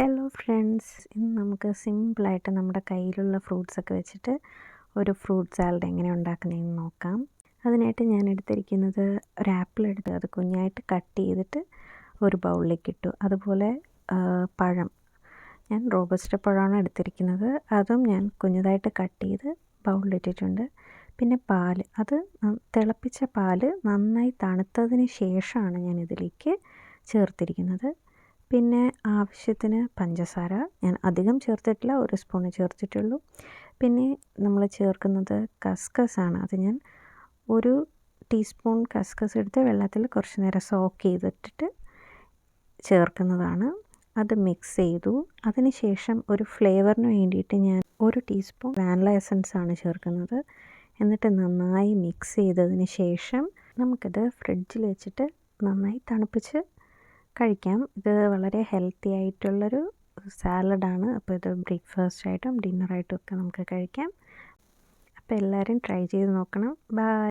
Hello friends ഇന്ന് നമുക്ക് സിമ്പിളായിട്ട് നമ്മുടെ കയ്യിലുള്ള ഫ്രൂട്ട്സൊക്കെ വെച്ചിട്ട് ഒരു ഫ്രൂട്ട് സാലഡ് എങ്ങനെ ഉണ്ടാക്കുന്നതെന്ന് നോക്കാം. അതിനായിട്ട് ഞാൻ എടുത്തിരിക്കുന്നത് ഒരു ആപ്പിൾ എടുത്ത് അത് കുഞ്ഞായിട്ട് കട്ട് ചെയ്തിട്ട് ഒരു ബൗളിലേക്ക് ഇട്ടു. അതുപോലെ പഴം. ഞാൻ റോബസ്റ്റ് പഴമാണ് എടുത്തിരിക്കുന്നത്. അതും ഞാൻ കുഞ്ഞതായിട്ട് കട്ട് ചെയ്ത് ബൗളിലിട്ടിട്ടുണ്ട് പിന്നെ പാൽ അത് തിളപ്പിച്ച പാൽ നന്നായി തണുത്തതിന് ശേഷമാണ് ഞാൻ ഇതിലേക്ക് ചേർത്തിരിക്കുന്നത്. പിന്നെ ആവശ്യത്തിന് പഞ്ചസാര. ഞാൻ അധികം ചേർത്തിട്ടില്ല ഒരു സ്പൂണ് ചേർത്തിട്ടുള്ളൂ. പിന്നെ നമ്മൾ ചേർക്കുന്നത് കസ്കസ് ആണ് അത് ഞാൻ ഒരു ടീസ്പൂൺ കസ്കസ് എടുത്ത് വെള്ളത്തിൽ കുറച്ച് നേരം സോക്ക് ചെയ്തിട്ടിട്ട് ചേർക്കുന്നതാണ്. അത് മിക്സ് ചെയ്തു. അതിന് ശേഷം ഒരു ഫ്ലേവറിന് വേണ്ടിയിട്ട് ഞാൻ ഒരു ടീസ്പൂൺ വാനില എസൻസ് ആണ് ചേർക്കുന്നത്. എന്നിട്ട് നന്നായി മിക്സ് ചെയ്തതിന് ശേഷം നമുക്കത് ഫ്രിഡ്ജിൽ വെച്ചിട്ട് നന്നായി തണുപ്പിച്ച് കഴിക്കാം. ഇത് വളരെ ഹെൽത്തി ആയിട്ടുള്ളൊരു സാലഡാണ്. അപ്പോൾ ഇത് ബ്രേക്ക്ഫാസ്റ്റ് ആയിട്ടും ഡിന്നറായിട്ടും ഒക്കെ നമുക്ക് കഴിക്കാം. അപ്പോൾ എല്ലാവരും ട്രൈ ചെയ്ത് നോക്കണം. ബൈ